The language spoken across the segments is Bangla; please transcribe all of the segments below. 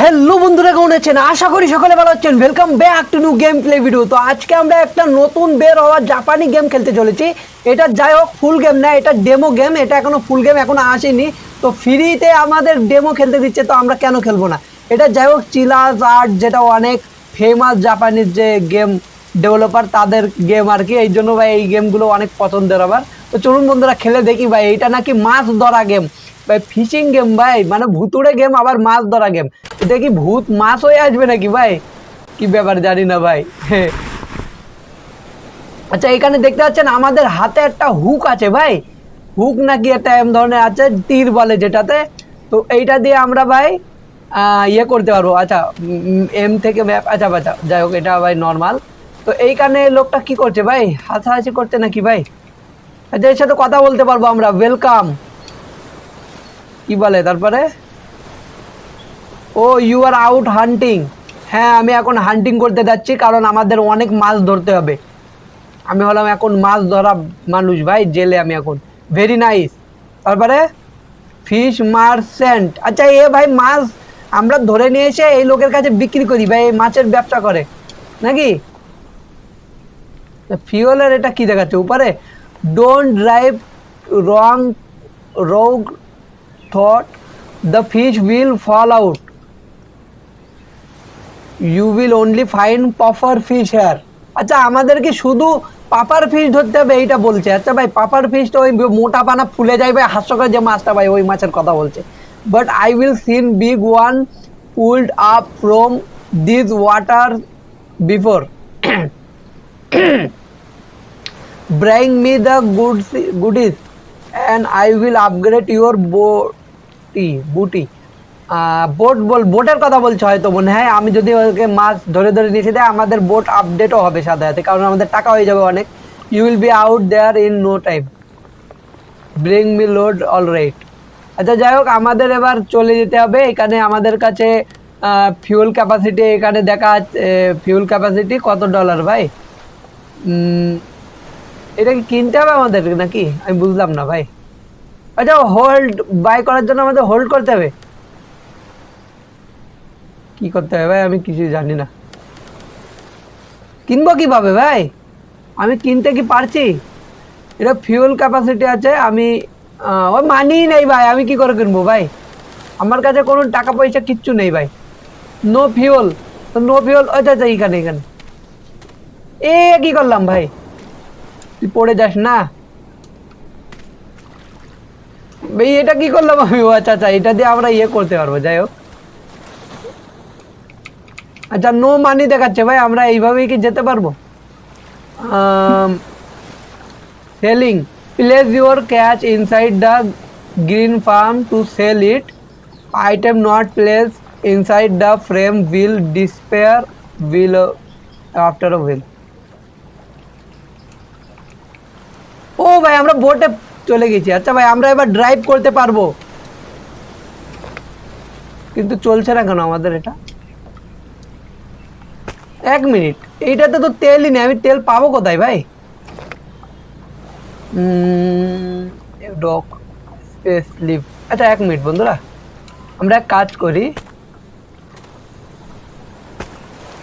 হ্যালো বন্ধুরা, কেমন আছেন? আশা করি সকলে ভালো আছেন। Welcome back to new game play video তো আজকে আমরা একটা নতুন বের হওয়া জাপানি গেম খেলতে চলেছি। এটা যাই হোক ফুল গেম না, এটা ডেমো গেম এটা এখনও ফুল গেম এখনও আসেনি। তো ফ্রিতে আমাদের ডেমো খেলতে দিচ্ছে, তো আমরা কেন খেলব না? এটা যাই হোক চিলাস আর্ট যেটা অনেক ফেমাস জাপানিজ যে গেম ডেভেলপার তাদের গেম আর কি। এই জন্য ভাই, এই গেমগুলো অনেক পছন্দের আবার। তো চলুন বন্ধুরা, খেলে দেখি ভাই এটা নাকি মাছ ধরা গেম ভাই ফিশিং গেম ভাই। মানে ভুতুড়ে গেম আবার মাছ ধরা গেম এটা কি ভূত মাছ হয়ে আসবে নাকি, ভাই? কি ব্যাপার, জানি না, ভাই। আচ্ছা এখানে দেখতে পাচ্ছেন, আমাদের হাতে একটা হুক আছে, ভাই। হুক নাকি একটা এম ধরনের আছে, তীর বলে যেটাতে। তো এইটা দিয়ে আমরা, ভাই ইয়ে করতে পারব। আচ্ছা এম থেকে ম্যাপ আচ্ছা আচ্ছা যাই হোক, এটা, ভাই নর্মাল তো এইখানে লোকটা কি করছে, ভাই? হাসাহাসি করছে নাকি, ভাই? আচ্ছা এর সাথে কথা বলতে পারব আমরা। ওয়েলকাম কি বলে তারপরে? ও ইউ আর আউট হান্টিং হ্যাঁ আমি এখন হান্টিং করতে যাচ্ছি কারণ আমাদের অনেক মাছ ধরতে হবে। আমি হলাম এখন মাছ ধরা মানুষ ভাই, জেলে আমি এখন। ভেরি নাইস তারপরে ফিশ মার্সেন্ট আচ্ছা এ ভাই মাছ আমরা ধরে নিয়ে এসে এই লোকের কাছে বিক্রি করি ভাই, এই মাছের ব্যবসা করে। নাকি? ফিওলের এটা কি দেখাচ্ছে? উপরে? ডোন্ট ড্রাইভ রং রোগ thought the fish will fall out. You will only find puffer fish here. আচ্ছা আমাদেরকে শুধু পাপার ফিশ ধরতে হবে, এইটা বলছে। আচ্ছা ভাই পাপার ফিশটা ওই মোটা পানা ফুলে যায় ভাই, হাস্যকর যে মাছটা ভাই, ওই মাছের কথা বলছে। But I will seen big one pulled up from this water before bring me the goods, goodies and I will upgrade your booty booty boat বল বোটের কথা বলছে হয়তো মনে হয়। আমি যদি ওকে মাছ ধরে ধরে নিচে দেয়, আমাদের বোট আপডেটও হবে সাথে সাথে কারণ আমাদের টাকা হয়ে যাবে অনেক। You will be out there in no time bring me load all right আচ্ছা যাই হোক, আমাদের এবার চলে যেতে হবে। এখানে আমাদের কাছে ফিউল ক্যাপাসিটি এখানে দেখা ফিউল ক্যাপাসিটি কত ডলার ভাই? এটা কি কিনতে হবে আমাদের নাকি? আমি বুঝলাম না ভাই। আচ্ছা হোল্ড বাই করার জন্য আমাদের হোল্ড করতে হবে। কি করতে হবে ভাই? আমি কিছু জানি না। কিনবো কীভাবে ভাই? আমি কিনতে কি পারছি? এটা ফিউল ক্যাপাসিটি আছে আমি আহ, ও মানি নেই ভাই। আমি কি করে কিনবো ভাই? আমার কাছে কোনো টাকা পয়সা কিচ্ছু নেই ভাই। নো ফিউল তো নো ফিউল আচ্ছা আচ্ছা এখানে এখানে এ কি করলাম ভাই? তুই পড়ে যাস না? ভাই, এটা কি করলাম আমি? ও আচ্ছা আচ্ছা এটা দিয়ে আমরা ইয়ে করতে পারব, যাই হোক। আচ্ছা নো মানি দেখাচ্ছে ভাই, আমরা এইভাবেই কি যেতে পারব? Selling place your catch inside the green farm to sell it item not place inside the frame will disappear will after a will ও ভাই, আমরা বোটে চলে গেছি। আচ্ছা ভাই, আমরা এবার ড্রাইভ করতে পারব। কিন্তু চলছে না কেন আমাদের এটা? এক মিনিট এইটাতে তো তেলই নেই, আমি তেল পাবো কোথায় ভাই? ডক স্পেস লিভ আচ্ছা এক মিনিট বন্ধুরা। আমরা এক কাজ করি।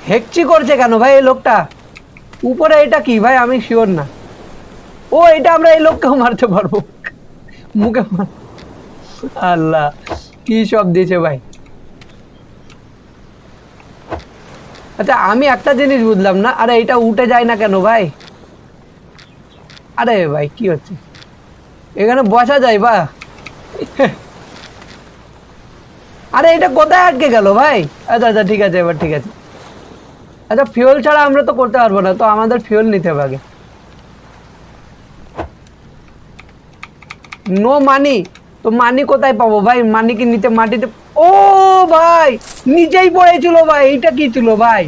হেকচি করছে কেন ভাই এই লোকটা? উপরে এটা কি ভাই? আমি শিওর না। ও, এটা আমরা এই লোককেও মারতে পারব। মুখে আল্লাহ, কি সব দিয়েছে ভাই। আচ্ছা আমি একটা জিনিস বুঝলাম না, আরে এটা উঠে যায় না কেন ভাই? আরে ভাই, কি হচ্ছে? এখানে বসা যায় বা? আরে, এটা কোথায় আটকে গেল ভাই? আচ্ছা আচ্ছা ঠিক আছে, এবার ঠিক আছে। আচ্ছা ফিউল ছাড়া আমরা তো করতে পারব না, তো আমাদের ফিউল নিতে হবে আগে। নো মানি তো মানি কোথায় পাবো ভাই? মানি কি নিতে মাটিতে? ও ভাই নিচেই পড়েছিল ভাই, এইটা কি ছিল ভাই?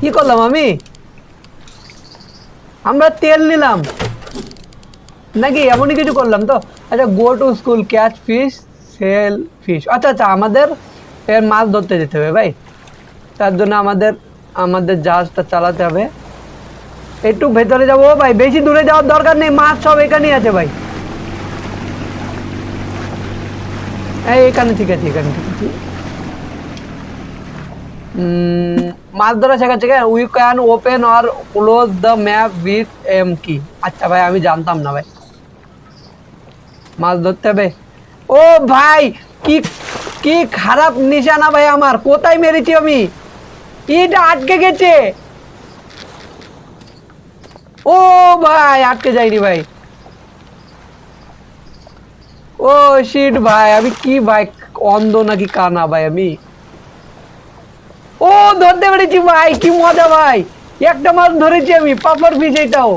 কি করলাম আমি? আমরা তেল নিলাম। নাকি এমনই কিছু করলাম তো? আচ্ছা go to school catch fish sell fish আচ্ছা আচ্ছা আমাদের এর মাছ ধরতে যেতে হবে ভাই। তার জন্য আমাদের আমাদের জাহাজটা চালাতে হবে। একটু ভেতরে যাব ভাই, বেশি দূরে যাওয়ার দরকার নেই, মাছ সব এখানেই আছে ভাই। এখানে ঠিক আছে, এখানে ঠিক আছে। মাছ ধরা শেখাচ্ছে we can open or close the map with M কি আচ্ছা ভাই, আমি জানতাম না ভাই। মাছ ধরতে হবে। ও ভাই, কি কি খারাপ নিশানা ভাই আমার। কোথায় মেরেছি আমি? এটা আটকে গেছে। ও ভাই আটকে যায়নি ভাই ও শিট ভাই আমি কি ভাই অন্ধ নাকি কানা ভাই আমি ও ধরতে পেরেছি ভাই কি মজা ভাই একটা মাছ ধরেছি আমি পাপড় ফিস এটাও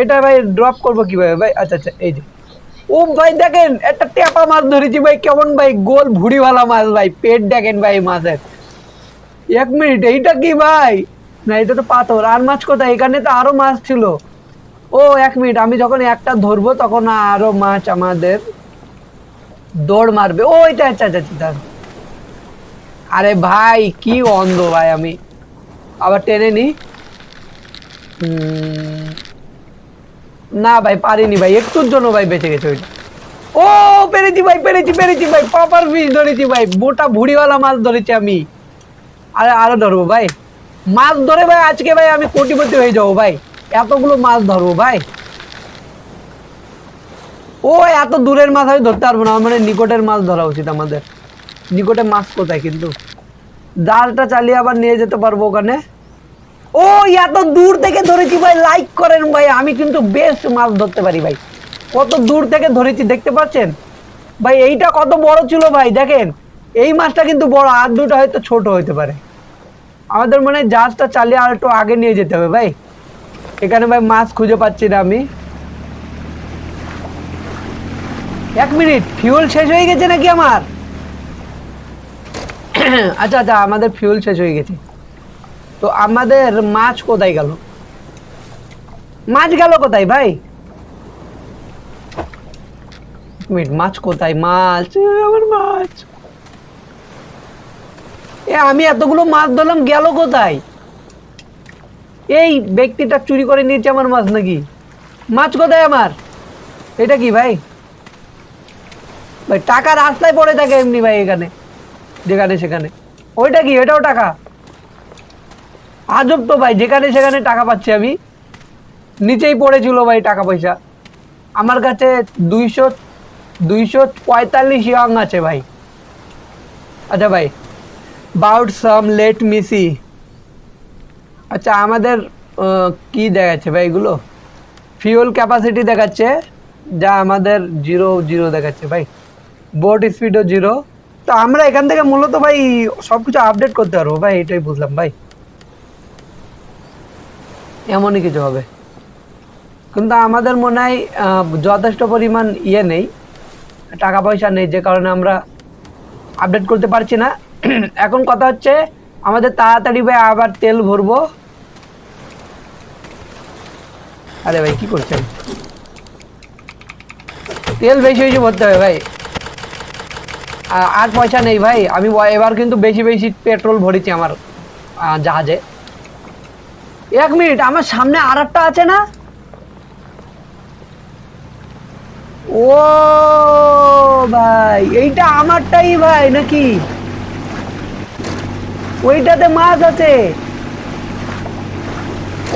এটা ভাই ড্রপ করব কীভাবে ভাই আচ্ছা আচ্ছা এই যে। ও ভাই, দেখেন, একটা টেপা মাছ ধরেছি ভাই, কেমন ভাই, গোল ভুড়িওয়ালা মাছ ভাই, পেট দেখেন ভাই এই মাছের। এক মিনিট এইটা কি ভাই? না, এটা তো পাথর। আর মাছ কোথায়? এখানে তো আরও মাছ ছিল। ও, এক মিনিট, আমি যখন একটা ধরবো, তখন আরও মাছ আমাদের দৌড় মারবে। ও, এটা আচ্ছা আচ্ছা আচ্ছা আরে ভাই, কি অন্ধ ভাই আমি। আবার টেনে নি। না ভাই, পারিনি ভাই, একটুর জন্য ভাই বেঁচে গেছে ওইটা। ও, পেরেছি ভাই, পেরেছি পেরেছি ভাই পাপার ফিস ধরেছি ভাই। মোটা ভুড়িওয়ালা মাছ ধরেছি আমি। আরে আরও ধরবো ভাই। মাছ ধরে ভাই, আজকে ভাই আমি কোটিপতি হয়ে যাব ভাই। এতগুলো মাছ ধরবো ভাই। ও, এত দূরের মাছ আমি ধরতে পারব না মানে নিকটের মাছ ধরা উচিত আমাদের। নিকটে মাছ কোথায় কিন্তু? জালটা চালিয়ে আবার নিয়ে যেতে পারব ওখানে। ও, এত দূর থেকে ধরেছি ভাই লাইক করেন ভাই, আমি কিন্তু বেস্ট মাছ ধরতে পারি ভাই। কত দূর থেকে ধরেছি, দেখতে পাচ্ছেন? ভাই, এইটা কত বড় ছিল ভাই, দেখেন। এই মাছটা কিন্তু বড়, আর দুটো হয়তো ছোট হতে পারে। আমাদের মনে হয় জাহাজটা চালিয়ে আর একটু আগে নিয়ে যেতে হবে ভাই। এখানে ভাই মাছ খুঁজে পাচ্ছি না আমি। এক মিনিট ফিউল শেষ হয়ে গেছে নাকি আমার? আচ্ছা আচ্ছা আমাদের ফিউল শেষ হয়ে গেছে। তো আমাদের মাছ কোথায় গেল? মাছ গেল কোথায় ভাই? মিনিট, মাছ কোথায়? মাছ আমার মাছ। এ, আমি এতগুলো মাছ ধরলাম, গেল কোথায়? এই ব্যক্তিটা চুরি করে নিয়েছে আমার মাছ নাকি? মাছ কোথায় আমার? এটা কি ভাই? ভাই, টাকা রাস্তায় পড়ে থাকে এমনি ভাই এখানে, যেখানে সেখানে। ওইটা কি? এটাও টাকা? আজব তো ভাই, যেখানে সেখানে টাকা পাচ্ছি আমি। নিচেই পড়েছিল ভাই টাকা পয়সা। আমার কাছে দুইশো দুইশো পঁয়তাল্লিশ আছে ভাই। আচ্ছা ভাই বাউট সাম লেট মিসি আচ্ছা আমাদের কি দেখাচ্ছে ভাই এগুলো? ফিউল ক্যাপাসিটি দেখাচ্ছে, যা আমাদের জিরো জিরো দেখাচ্ছে ভাই। বোট স্পিডও জিরো তো আমরা এখান থেকে মূলত ভাই সব কিছু আপডেট করতে পারব ভাই, এটাই বুঝলাম ভাই। এমনই কিছু হবে। কিন্তু আমাদের মনে হয় যথেষ্ট পরিমাণ ইয়ে নেই, টাকা পয়সা নেই, যে কারণে আমরা আপডেট করতে পারছি না। এখন কথা হচ্ছে, আমাদের তাড়াতাড়ি ভাই আবার তেল ভরবো। আরে ভাই, কি করছেন? তেল বেশি বেশি ভরতে হবে ভাই। আর পয়সা নেই ভাই, আমি এবার কিন্তু বেশি বেশি পেট্রোল ভরেছি আমার জাহাজে। এক মিনিট, আমার সামনে আর একটা আছে না? ও ভাই, এইটা আমারটাই ভাই, নাকি? ওইটাতে মাছ আছে।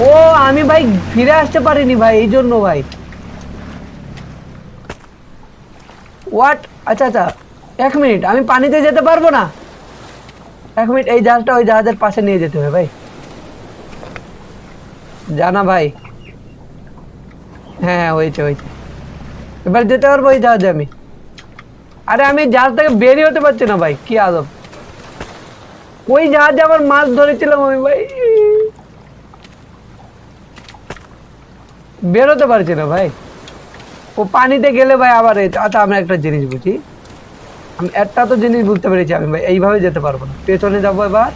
ও, আমি ভাই ফিরে আসতে পারিনি ভাই, এই জন্য ভাই। হোয়াট আচ্ছা আচ্ছা এক মিনিট, আমি পানিতে যেতে পারব না? এক মিনিট, এই জাহাজটা ওই জাহাজের পাশে নিয়ে যেতে হবে ভাই। জানা ভাই। হ্যাঁ হ্যাঁ হয়েছে হয়েছে। এবার যেতে পারব ওই জাহাজে আমি। আরে, আমি জাহাজ থেকে বেরিয়ে হতে পারছি না ভাই, কি আদব। ওই জাহাজে আবার মাছ ধরেছিলাম আমি ভাই। বেরোতে পারছি না ভাই। ও পানিতে গেলে ভাই আবার আচ্ছা আমরা একটা জিনিস বুঝি। আমি একটা তো জিনিস বুঝতে পেরেছি আমি ভাই, এইভাবে যেতে পারব না। পেছনে যাব এবার।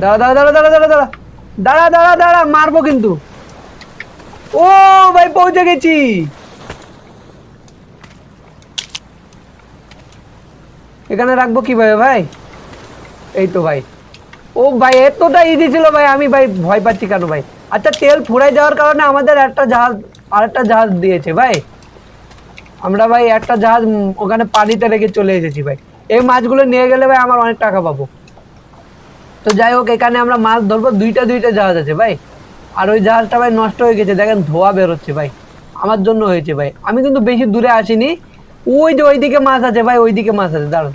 দাঁড়া দাঁড়া দাঁড়া দাঁড়া দাঁড়া দাঁড়া। দাঁড়া দাঁড়া দাঁড়া, মারবো কিন্তু। ও ভাই, পৌঁছে গেছি। এখানে রাখব কীভাবে ভাই? এই তো ভাই। ও ভাই, এতটা ইজি ছিল ভাই, আমি ভাই ভয় পাচ্ছি কেন ভাই? আচ্ছা তেল ফুরাই যাওয়ার কারণে আমাদের একটা জাহাজ, আরেকটা জাহাজ দিয়েছে ভাই। আমরা ভাই একটা জাহাজ ওখানে পানিতে রেখে চলে এসেছি ভাই। এই মাছগুলো নিয়ে গেলে ভাই আমার অনেক টাকা পাবো। তো যাই হোক, এখানে আমরা মাছ ধরবো, দুইটা দুইটা জাহাজ আছে ভাই। আর ওই জাহাজটা ভাই নষ্ট হয়ে গেছে, দেখেন ধোয়া বেরোচ্ছে ভাই। আমার জন্য হয়েছে ভাই। আমি কিন্তু বেশি দূরে আসিনি ওই যে ওইদিকে মাছ আছে, ভাই, ওইদিকে মাছ আছে, দাঁড়ান।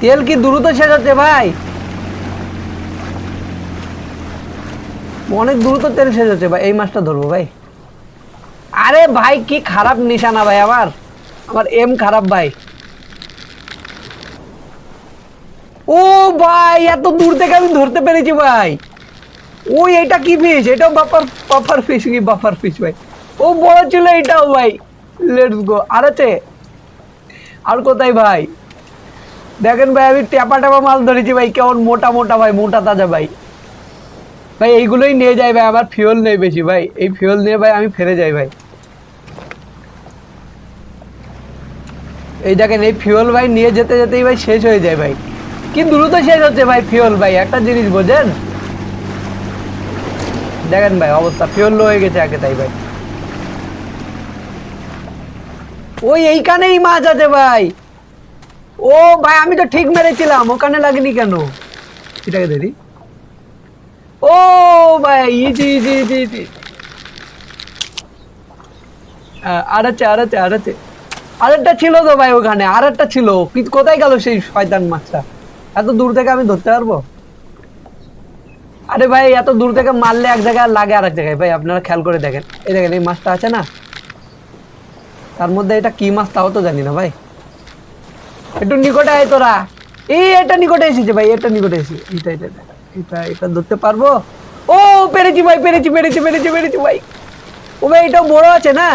তেল কি দ্রুত শেষ হচ্ছে, ভাই? অনেক দ্রুত তেল শেষ হচ্ছে, ভাই, এই মাছটা ধরবো, ভাই। আরে, ভাই, কি খারাপ নিশানা, ভাই, আমার। আমার এম খারাপ, ভাই। ও, ভাই, এত দূর থেকে আমি ধরতে পেরেছি, ভাই। ওই এটা কি ফিশ এটাও বাপার বাফার ফিশ কি? বাফার ফিশ ভাই। ও বড় ছিল এটাও, ভাই। লেটস গো আর আছে আর কোথায়, ভাই? দেখেন, ভাই, আমি ট্যাপা ট্যাপা মাছ ধরেছি, ভাই। কেমন মোটা মোটা, ভাই, মোটা তাজা, ভাই। ভাই, এইগুলোই নিয়ে যাই ভাই। আমার ফিউল নেই বেশি, ভাই। এই ফিউল নিয়ে, ভাই, আমি ফিরে যাই, ভাই। এই দেখেন, এই ফিউল ভাই, নিয়ে যেতে, যেতেই, ভাই, শেষ হয়ে যায়, ভাই। কি দ্রুত শেষ হচ্ছে, ভাই ফিউল ভাই? একটা জিনিস বোঝেন? দেখেন ভাই, অবস্থা ফিউল হয়ে গেছে আগে তাই ভাই। ওই এইখানেই মাছ আছে ভাই। ও ভাই, আমি তো ঠিক মেরেছিলাম, ওখানে লাগেনি কেন? এটাকে দেখি ও ভাই, ইজি ইজি ইজি ইজি। আর আছে আর আছে আর আছে ছিল তো ভাই ওখানে, আরেকটা ছিল। কোথায় গেল সেই শয়তান মাছটা? এত দূর থেকে আমি ধরতে পারব? আরে ভাই এত দূর থেকে মারলে এক জায়গায় লাগে আর এক জায়গায়। ভাই আপনারা খেয়াল করে দেখেন। এই দেখেন এই মাছটা আছে না? তার মধ্যে এটা কি মাছ তাও তো জানি না ভাই। একটু নিকটে আয় তোরা। এই এটা নিকটে এসেছে ভাই এটা নিকটে এসেছে। এটা এটা এটা, এটা ধরতে পারব? ও পেরেছি ভাই পেরেছি পেরেছি পেরেছি পেরেছি ভাই। ও ভাই এটাও বড় আছে না?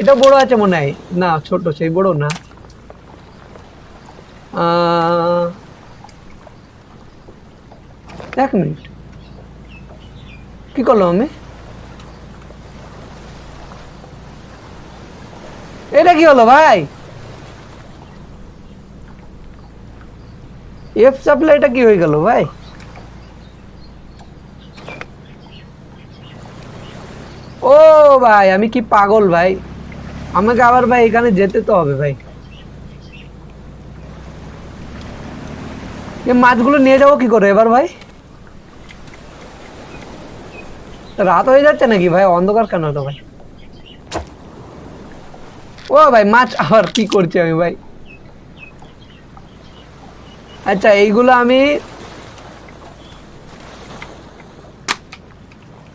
এটা বড় আছে মনে হয়। না ছোট সেই বড় না। এক মিনিট। কি করলাম আমি এটা কি হলো ভাই এফ চাপলে এটা কি হয়ে গেল ভাই ও ভাই আমি কি পাগল ভাই আমাকে আবার ভাই এখানে যেতে তো হবে ভাই এ মাছগুলো নিয়ে যাব কি করে এবার ভাই রাত হয়ে যাচ্ছে নাকি ভাই? অন্ধকার কেন তো ভাই? ও ভাই, মাছ আবার কি করছি আমি ভাই? আচ্ছা এইগুলো আমি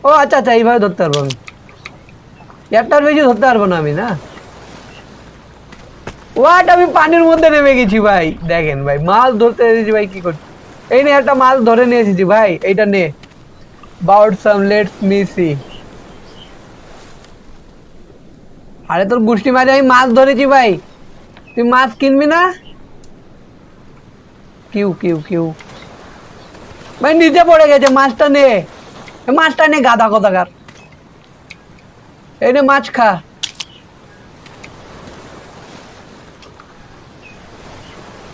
ও আচ্ছা আচ্ছা এইভাবে ধরতে পারব আমি। একটার বেশি ধরতে পারব না আমি, না? ওয়াট আমি পানির মধ্যে নেমে গেছি ভাই। দেখেন ভাই মাছ ধরতে এসেছি ভাই, কি করছি এই নে, একটা মাছ ধরে নিয়ে এসেছি ভাই, এইটা নে। Bout some let's me see আরে তোর গুষ্টি মাঝে আমি মাছ ধরেছি ভাই। তুই মাছ কিনবি না? Q Q Q. ভাই, নিচে পড়ে গেছে, মাছটা নে। মাছটা নে গাদা কোথাকার। এই নে, মাছ খা।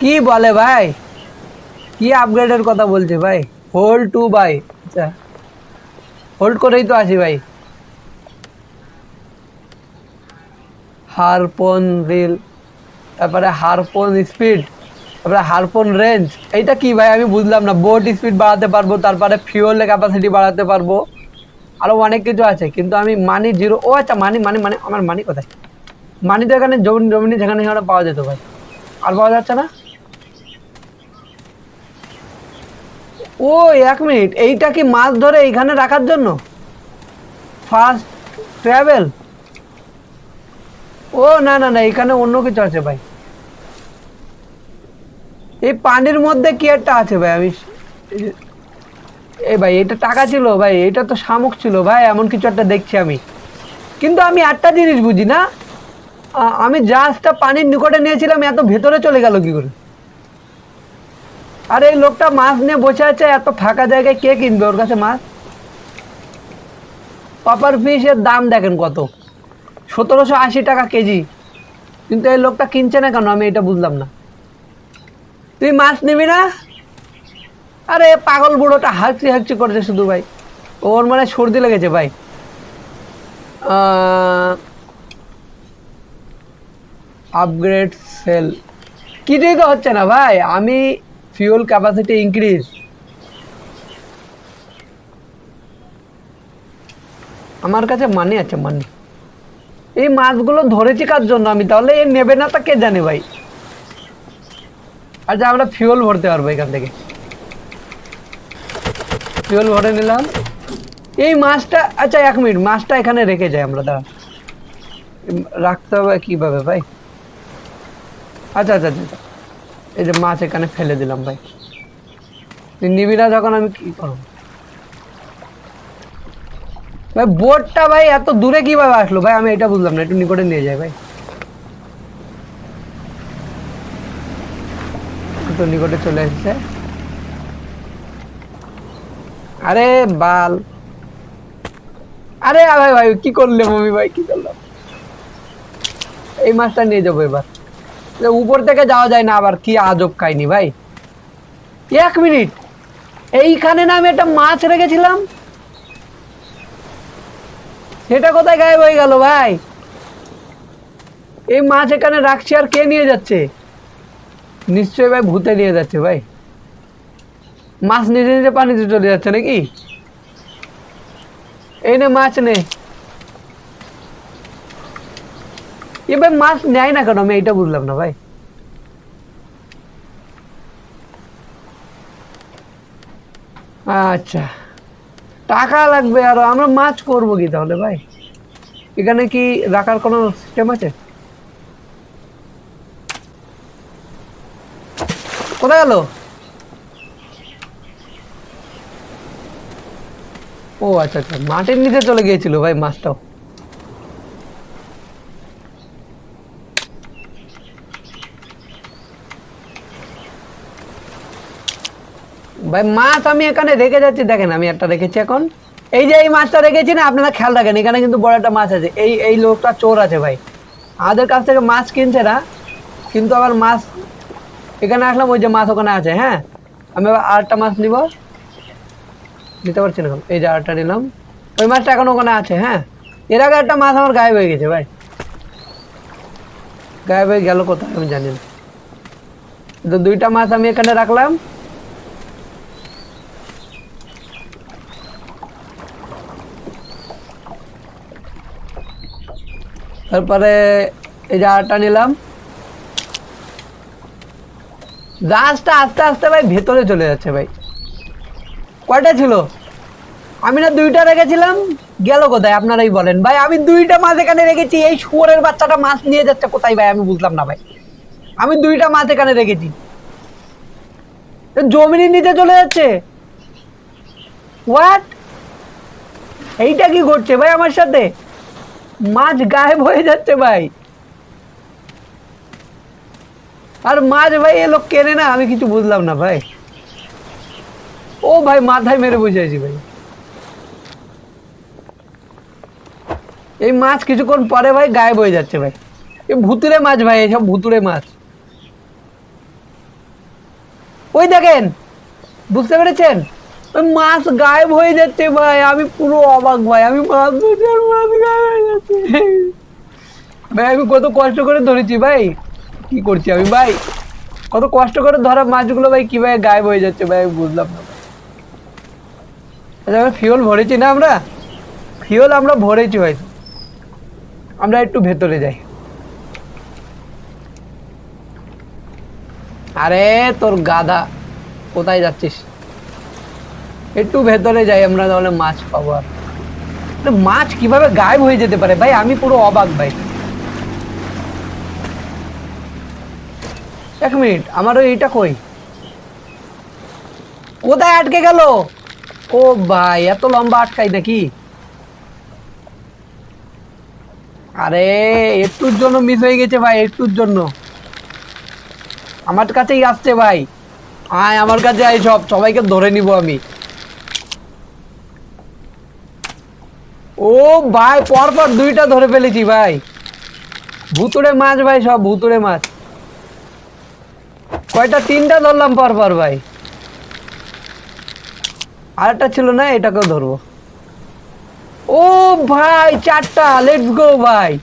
কি বলে ভাই? কি আপগ্রেডের কথা বলছে ভাই? হোল্ড টু বাই আচ্ছা। হোল্ড করেই তো আছি ভাই। হারপন রিল, তারপরে হারপন স্পিড তারপরে হারপন রেঞ্জ এইটা কি ভাই? আমি বুঝলাম না। বোট স্পিড বাড়াতে পারব, তারপরে ফিউলের ক্যাপাসিটি বাড়াতে পারব। আরও অনেক কিছু আছে, কিন্তু আমি মানি জিরো ও আচ্ছা মানি মানি মানে আমার মানি কোথায়? মানি তো এখানে জমিন জমিনি যেখানে সেখানে পাওয়া যেত ভাই। আর পাওয়া যাচ্ছে না? ও এক মিনিট। এইটা কি মাছ ধরে এইখানে রাখার জন্য? ফার্স্ট ট্রাভেল ও, না না না এখানে অন্য কিছু আছে ভাই। এই পানির মধ্যে কি একটা আছে ভাই? আমি এই ভাই, এটা টাকা ছিল ভাই, এটা তো শামুক ছিল ভাই, এমন কিছু একটা দেখছি আমি। কিন্তু আমি একটা জিনিস বুঝি না? আমি জাহাজটা পানির নিকটে নিয়েছিলাম, এত ভেতরে চলে গেল কি করে? আর এই লোকটা মাছ নিয়ে বসে আছে, এত ফাঁকা জায়গায় কে কিনবে ওর কাছে মাছ? পাপার ফিশের দাম দেখেন কত? সতেরোশো আশি টাকা কেজি। কিন্তু এই লোকটা কিনছে না কেন? আমি এটা বুঝলাম না। তুই মাছ নিবি না? আরে পাগল বুড়োটা হাঁকছি হাঁকছি করছে শুধু ভাই। ওর মানে সর্দি লেগেছে ভাই। আপগ্রেড সেল কিছুই তো হচ্ছে না ভাই। আমি ফিউল ক্যাপাসিটি ইনক্রিজ আমার কাছে মানি আছে মানি এই মাছগুলো ধরেছি কার জন্য আমি? তাহলে এ নেবে না তা কে জানে ভাই? আচ্ছা আমরা ফিউল ভরতে পারব এখান থেকে। ফিউল ভরে নিলাম। এই মাছটা আচ্ছা এক মিনিট, মাছটা এখানে রেখে যাই আমরা দাঁড়া রাখতে হবে কীভাবে ভাই? আচ্ছা আচ্ছা আচ্ছা আচ্ছা। এই যে মাছ এখানে ফেলে দিলাম ভাই। নিবি না যখন আমি কি করব? ভাই, বোটটা ভাই এত দূরে কীভাবে আসলো? ভাই, আমি এটা বুঝলাম না, একটু নিকটে নিয়ে যাই ভাই। তো নিকটে চলে এসেছে। আরে, বাল। আরে ভাই ভাই, কি করলে, মমি ভাই, কি করলাম? এই মাছটা নিয়ে যাব এবার। উপর থেকে যাওয়া যায় না, আবার কি আজব খাইনি ভাই? এক মিনিট। এইখানে না আমি একটা মাছ রেখেছিলাম। সেটা কোথায় গায়েব হয়ে গেল ভাই? এই মাছ এখানে রাখছি আর কে নিয়ে যাচ্ছে? নিশ্চয়ই ভাই ভূতে নিয়ে যাচ্ছে ভাই। মাছ নিজে নিজে পানিতে চলে যাচ্ছে নাকি? এই নে মাছ নে। এ মাছ নেয় না কেন? আমি এইটা বুঝলাম না ভাই। আচ্ছা। টাকা লাগবে আর। আমরা মাছ করব কি তাহলে ভাই? এখানে কি রাখার কোনো সিস্টেম আছে? কোথায় গেল? ও আচ্ছা আচ্ছা। মাটির নিচে চলে গিয়েছিল ভাই মাছটাও। ভাই, মাছ আমি এখানে রেখে যাচ্ছি, দেখেন আমি একটা রেখেছি এখন। এই যে এই মাছটা রেখেছি না, আপনারা খেয়াল রাখেন, এখানে কিন্তু বড় একটা মাছ আছে। এই এই লোকটা চোর আছে ভাই। আমাদের কাছ থেকে মাছ কিনছে না, কিন্তু আবার মাছ এখানে আসলাম, ওই যে মাছ ওখানে আছে হ্যাঁ? আমি আবার আরেকটা মাছ নিব। নিতে পারছি না। এই যে আরেকটা নিলাম। ওই মাছটা এখন ওখানে আছে হ্যাঁ? এর আগে একটা মাছ আমার গায়েব হয়ে গেছে ভাই। গায়েব হয়ে গেল কোথায় আমি জানি না। তো দুইটা মাছ আমি এখানে রাখলাম। তারপরে এই জায়গাটা নিলাম। জাহাজটা আস্তে আস্তে ভাই ভেতরে চলে যাচ্ছে ভাই। কয়টা ছিল? আমি না দুইটা রেখেছিলাম, গেল কোথায় আপনারাই বলেন। ভাই, আমি দুইটা মাছ এখানে রেখেছি, এই শুয়োরের বাচ্চাটা মাছ নিয়ে যাচ্ছে কোথায় ভাই আমি বুঝলাম না ভাই। আমি দুইটা মাছ এখানে রেখেছি। জমিনের নিচে চলে যাচ্ছে। হোয়াট এইটা কি ঘটছে ভাই আমার সাথে? মাছ গায়েব হয়ে যাচ্ছে ভাই। আর মাছ ভাই, এ লোক কেনে না, আমি কিছু বুঝলাম না ভাই। ও ভাই, মাথায় মেরে বুঝাইছি ভাই। এই মাছ কিছুক্ষণ পরে ভাই গায়েব হয়ে যাচ্ছে ভাই। এ ভুতুরে মাছ ভাই, এসব ভুতুরে মাছ। ওই দেখেন, বুঝতে পেরেছেন? মাছ গায়েব হয়ে যাচ্ছে ভাই, আমি পুরো অবাক ভাই, আমি মাছ ধরছি আর মাছ গায়েব হয়ে যাচ্ছে। ভাই, আমি কত কষ্ট করে ধরেছি ভাই। কি করছি আমি ভাই? কত কষ্ট করে ধরা মাছগুলো ভাই কীভাবে গায়েব হয়ে যাচ্ছে ভাই বুঝলাম না আচ্ছা ফিওল ভরেছি না আমরা? ফিওল আমরা ভরেছি হয়তো আমরা একটু ভেতরে যাই। আরে, তোর গাধা, কোথায় যাচ্ছিস? একটু ভেতরে যাই আমরা, তাহলে মাছ পাবো আর। মাছ কীভাবে গায়েব হয়ে যেতে পারে? ভাই, আমি পুরো অবাক, ভাই। এক মিনিট, আমারও এইটা কই? কোথায় আটকে গেল? ও ভাই, এত লম্বা আটকাই নাকি? আরে, একটুর জন্য মিস হয়ে গেছে, ভাই, একটুর জন্য। আমার কাছেই আসছে, ভাই। আয়, আমার কাছে আয় সব, সবাইকে ধরে নিব আমি। ও ভাই, পরপর দুইটা ধরে ফেলেছি ভাই। ভুতুড়ে মাছ ভাই, সব ভুতুড়ে মাছ। কয়টা? তিনটা ধরলাম পর পর ভাই। আরেকটা ছিল না, এটাকেও ধরবো। ও ভাই, চারটা লেটস গো ভাই।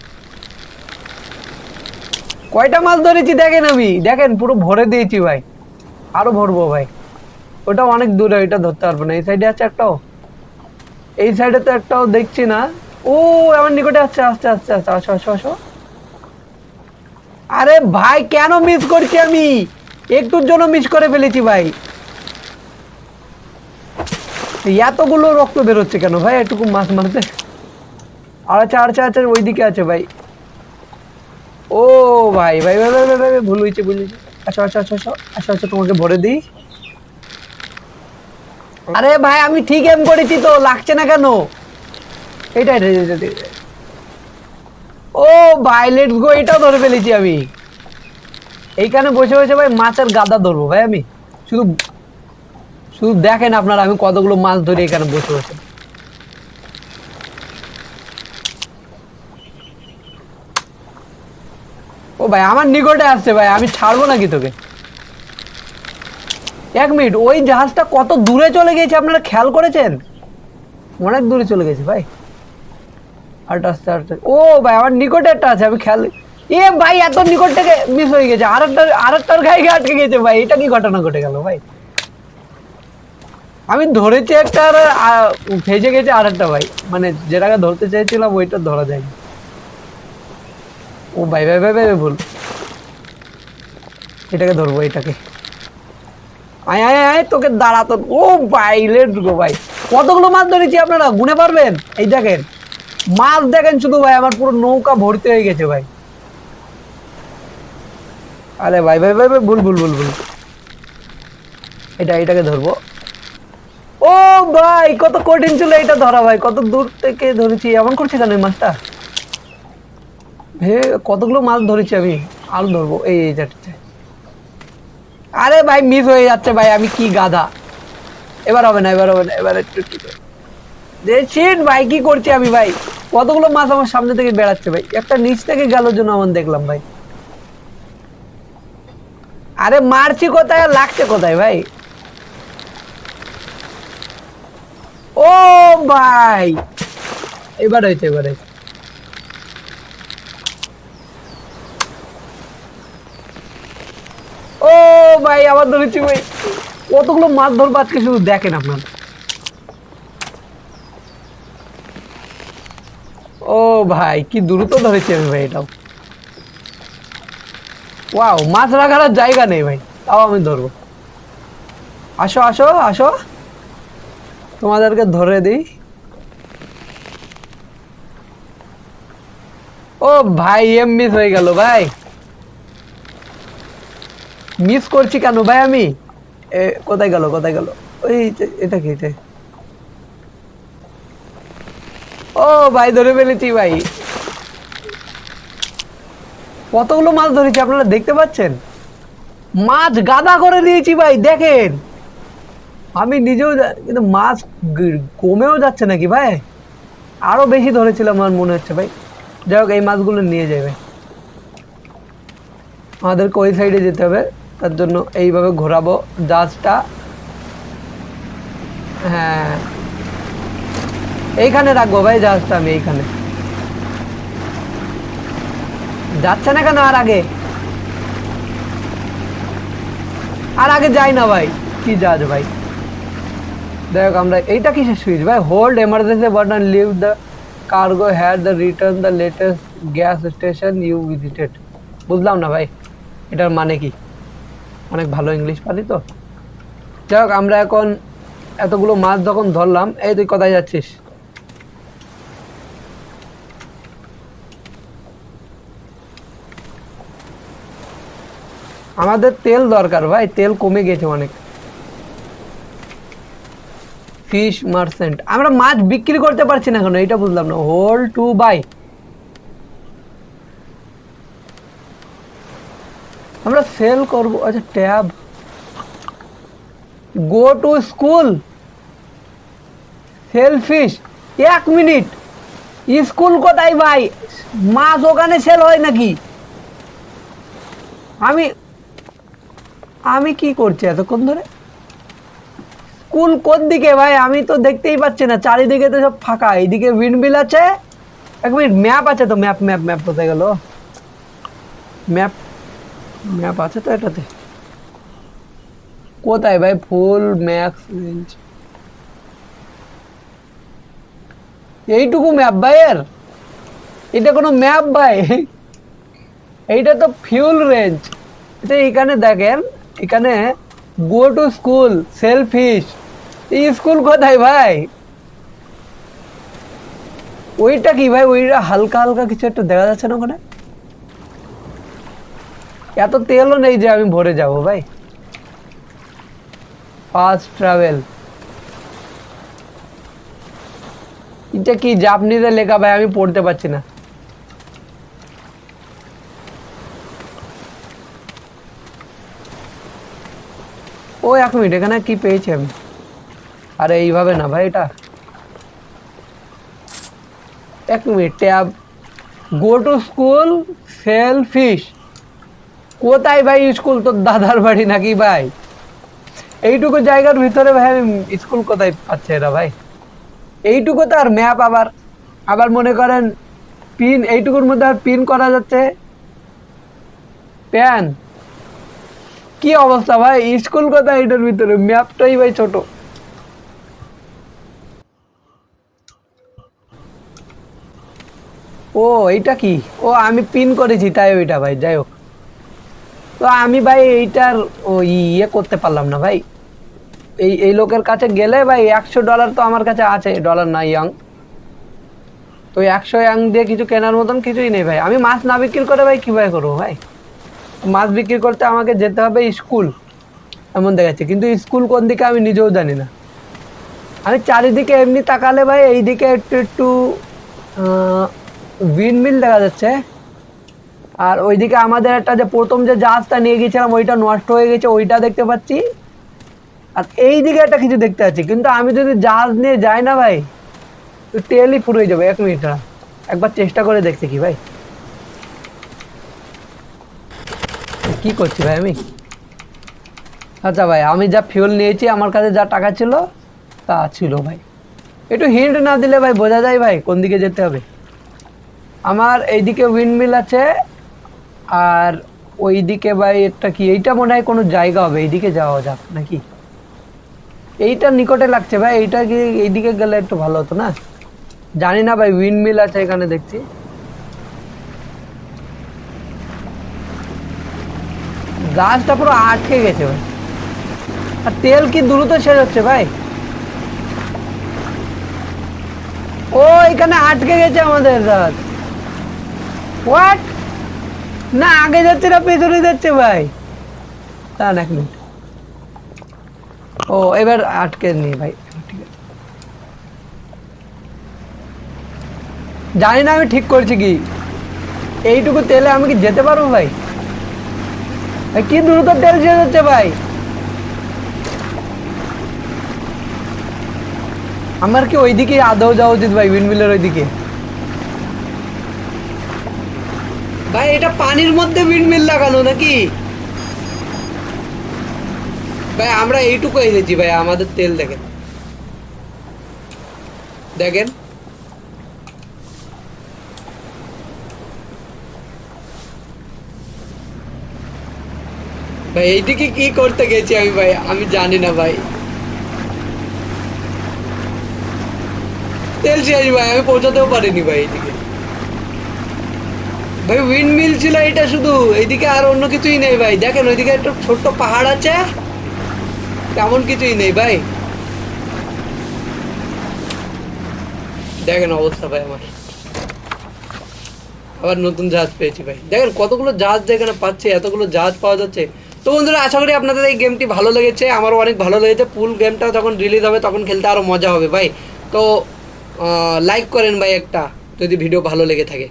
কয়টা মাছ ধরেছি দেখেন আমি? দেখেন, পুরো ভরে দিয়েছি ভাই। আরও ভরবো ভাই। ওটা অনেক দূরে, ওইটা ধরতে পারব না। এই সাইডে আছে একটাও? এই সাইডে তো একটাও দেখছি না। ও আমার নিকটে আসছে আসছে আসছে আসছে। আসো আসো আসো। আরে ভাই কেন মিস করছি আমি? একটুর জন্য মিস করে ফেলেছি ভাই। এতগুলো রক্ত বেরোচ্ছে কেন ভাই? এটুকু মাছ মারতে। আচ্ছা আচ্ছা আচ্ছা ওইদিকে আছে ভাই। ও ভাই ভাই ভাই ভাই ভাই, ভুল হয়েছে ভুল হয়েছে। আচ্ছা আচ্ছা আচ্ছা আচ্ছা আচ্ছা তোমাকে ভরে দিই। আরে ভাই, আমি ঠিক এম করেছি তো, লাগছে না কেন? এটা। ও ভাই লেটস গো এটাও ধরে ফেলেছি আমি। এইখানে বসে বসে ভাই মাছের গাদা ধরবো ভাই আমি। শুধু শুধু দেখেন আপনারা, আমি কতগুলো মাছ ধরে এখানে বসে বসে। ও ভাই, আমার নিকটে আসছে ভাই, আমি ছাড়বো নাকি তোকে? এক মিনিট ওই জাহাজটা কত দূরে চলে গেছে আপনারা খেয়াল করেছেন? অনেক দূরে চলে গেছে ভাই। আসছে আরেকটা ও ভাই আমার নিকটে একটা আছে আমি খেয়াল এ ভাই এত নিকট থেকে মিস হয়ে গেছে। আরেকটা আরেকটার গায়ে গিয়ে আটকে গেছে ভাই এটা কি ঘটনা ঘটে গেল ভাই? আমি ধরেছি একটা আর ভেজে গেছে আরেকটা ভাই। মানে যেটাকে ধরতে চাইছিলাম ওইটা ধরা যায়নি। ও ভাই ভাই ভাই ভাই, ভুল। এটাকে ধরবো এটাকে। আয় আয় আয় তোকে দাঁড়াতো ও ভাই লেটস গো ভাই। কতগুলো মাছ ধরেছি আপনারা? গুনে পারবেন? এই দেখেন। মাছ দেখেন শুধু, ভাই, আমার পুরো নৌকা ভর্তি হয়ে গেছে, ভাই। আরে ভাই ভাই ভাই ভাই, ভুল ভুল ভুল ভুল। এটা, এটাকে ধরবো। ও ভাই, কত কঠিন ছিল এটা ধরা, ভাই। কত দূর থেকে ধরেছি। এমন করছে কেন মাছটা? হে, কতগুলো মাছ ধরেছি আমি? আরও ধরবো। এই এই চারটে আরে ভাই মিস হয়ে যাচ্ছে ভাই, আমি কি গাধা? এবার হবে না, এবার হবে না, এবার একটু একটু। ভাই, কি করছি আমি ভাই? কতগুলো মাছ আমার সামনে থেকে বেড়াচ্ছে ভাই? একটা নিচ থেকে গেল জন্য আমার দেখলাম ভাই। আরে মারছি কোথায় লাগছে কোথায় ভাই? ও ভাই! এবার হয়েছে এবার হয়েছে। ও ভাই আবার ধরেছি ভাই কতগুলো মাছ ধরবো আজকে শুধু দেখেন আপনার। ও ভাই, কি দ্রুত ধরেছি আমি ভাই এটাও। ওয়াও, মাছ রাখার জায়গা নেই ভাই, তাও আমি ধরবো। আসো আসো আসো। তোমাদেরকে ধরে দিই। ও ভাই, এম মিস হয়ে গেল ভাই। মিস করছি কেন? ভাই, আমি? কোথায় গেল কোথায় গেল? ওই এটা কি, এটা? ও, ভাই, ধরে ফেলেছি, ভাই। কতগুলো মাছ ধরেছি, আপনারা দেখতে পাচ্ছেন? মাছ গাদা করে দিয়েছি, ভাই, দেখেন। আমি নিজেও কিন্তু মাছ কমেও যাচ্ছে নাকি, ভাই? আরও বেশি ধরেছিলাম আমার মনে হচ্ছে, ভাই। যাই হোক, এই মাছগুলো নিয়ে ভাই। আমাদেরকে ওই সাইডে যেতে হবে। তার জন্য এইভাবে ঘোরাবো। জাহাজটা হ্যাঁ। এইখানে রাখব ভাই জাহাজটা আমি এইখানে। যাচ্ছে না কেন আর আগে? আর আগে যাই না ভাই, কি জাহাজ ভাই? দেখ আমরা, এইটা কিসের সুইচ ভাই? Hold emergency button leave the cargo had the return the latest gas station you visited বুঝলাম না ভাই, এটার মানে কি? অনেক ভালো ইংলিশ পারি তো। যাই হোক আমরা এখন এতগুলো মাছ যখন ধরলাম, এই তুই কোথায় যাচ্ছিস? আমাদের তেল দরকার ভাই, তেল কমে গেছে অনেক। ফিশ মার্সেন্ট আমরা মাছ বিক্রি করতে পারছি না কেন? এটা বুঝলাম না। হোল টু বাই আমরা সেল করব। আচ্ছা tab. Go to school sell fish এক মিনিট। স্কুল কোথায় ভাই? মাছ ওখানে সেল হয় নাকি? আমি আমি কি করছি এতক্ষণ ধরে? স্কুল কোন দিকে ভাই? আমি তো দেখতেই পাচ্ছি না। চারিদিকে তো সব ফাঁকা। এইদিকে উইন্ডমিল আছে। এক মিনিট ম্যাপ আছে তো। ম্যাপ ম্যাপ ম্যাপ কোথায় গেল? ম্যাপ ম্যাপ আছে তো এটাতে? কোথায় ভাই? Full, max, range. এইটুকু ম্যাপ ভাই এর? এটা কোনো ম্যাপ ভাই? এইটা তো ফিউল রেঞ্জ। এটা এখানে দেখেন, এখানে go to school, sell fish. এই স্কুল কোথায় ভাই? ওইটা কি ভাই? ওইটা হালকা হালকা কিছু একটা দেখা যাচ্ছে না ওখানে? এত তেলও নেই যে আমি ভরে যাব ভাই। ফাস্ট ট্রাভেল এটা কি জাপানিতে লেখা ভাই? আমি পড়তে পারছি না। ও, এক মিনিট, এখানে কি পেয়েছি আমি? আরে, এইভাবে না ভাই এটা। এক minute, tab. Go to school sell fish কোথায় ভাই স্কুল? তোর দাদার বাড়ি নাকি ভাই? এইটুকু জায়গার ভিতরে ভাই স্কুল কোথায় পাচ্ছে এরা ভাই? এইটুকু তো আর ম্যাপ আবার। আবার মনে করেন পিন, এইটুকুর মধ্যে আর পিন করা যাচ্ছে। প্যান। কি অবস্থা ভাই? স্কুল কোথায় এটার ভিতরে? ম্যাপটাই ভাই ছোট। ও, এইটা কি? ও, আমি পিন করেছি, তাই ওইটা ভাই, যাই হোক। তো আমি ভাই এইটার ওই ইয়ে করতে পারলাম না ভাই। এই এই লোকের কাছে গেলে ভাই একশো ডলার তো আমার কাছে আছে ডলার নাই ইয়াং তো একশো ইয়াং দিয়ে কিছু কেনার মতন কিছুই নেই ভাই। আমি মাছ না বিক্রি করে ভাই কীভাবে করব ভাই? মাছ বিক্রি করতে আমাকে যেতে হবে স্কুল। এমন দেখাচ্ছে। কিন্তু স্কুল কোন দিকে আমি নিজেও জানি না। আমি চারিদিকে এমনি তাকালে ভাই এইদিকে একটু একটু উইন্ডমিল দেখা যাচ্ছে। আর ওইদিকে আমাদের একটা যে প্রথম যে জাহাজটা নিয়ে গেছিলাম ওইটা নষ্ট হয়ে গেছে, ওইটা দেখতে পাচ্ছি। আর এই দিকে একটা কিছু দেখতে পাচ্ছি, কিন্তু আমি যদি জাহাজ নিয়ে যাই না ভাই, তো তেলই ফুরিয়ে যাবে, এক মিনিট। একবার চেষ্টা করে দেখছি কি ভাই। কি করছি ভাই আমি? আচ্ছা ভাই, আমি যা ফিউল নিয়েছি, আমার কাছে যা টাকা ছিল, তা ছিল ভাই। একটু হিন্ট না দিলে ভাই বোঝা যায় ভাই, কোন দিকে যেতে হবে। আমার এইদিকে উইন্ডমিল আছে আর ওইদিকে ভাই একটা কি, এইটা মনে হয় কোনো জায়গা হবে, এইদিকে যাওয়া যাক নাকি? এইটা নিকটে লাগছে ভাই, এইটা কি এইদিকে গেলে একটু ভালো হতো না? জানি না ভাই উইন্ডমিল আছে এখানে দেখছি। গাছটা পুরো আটকে গেছে ভাই। আর তেল কি দ্রুত শেষ হচ্ছে ভাই? ও, এখানে আটকে গেছে আমাদের গাছ। হোয়াট না, আগে যাচ্ছে না, পেছনে যাচ্ছে ভাই। দাঁড়ান এক মিনিট। ও, এবার আটকে নি ভাই। ঠিক আছে জানি না আমি ঠিক করছি কি। এইটুকু তেলে আমি কি যেতে পারব ভাই? কি দ্রুত তেল শেষ হচ্ছে ভাই? আমার কি ওইদিকে আদৌ যাওয়া উচিত ভাই উইন্ডমিলের ওইদিকে? ভাই, এটা পানির মধ্যে উইন্ডমিল লাগানো নাকি? ভাই, আমরা এইটুকু এসেছি ভাই, আমাদের তেল দেখেন। দেখেন। ভাই, এইদিকে কি করতে গেছি আমি, ভাই? আমি জানি না, ভাই। তেল শেষ, ভাই, আমি পৌঁছাতেও পারিনি, ভাই, এইদিকে। ভাই উইন্ড মিল ছিল এটা শুধু। এইদিকে আর অন্য কিছুই নেই ভাই। দেখেন, ওইদিকে একটা ছোট্ট পাহাড় আছে। তেমন কিছুই নেই ভাই। দেখেন অবস্থা ভাই আমার। আবার নতুন জাহাজ পেয়েছি ভাই। দেখেন, কতগুলো জাহাজ যেখানে পাচ্ছে, এতগুলো জাহাজ পাওয়া যাচ্ছে। তো বন্ধুরা, আশা করি আপনাদের এই গেমটি ভালো লেগেছে। আমারও অনেক ভালো লেগেছে। ফুল গেমটা যখন রিলিজ হবে, তখন খেলতে আরও মজা হবে ভাই। তো লাইক করেন ভাই একটা, যদি ভিডিও ভালো লেগে থাকে।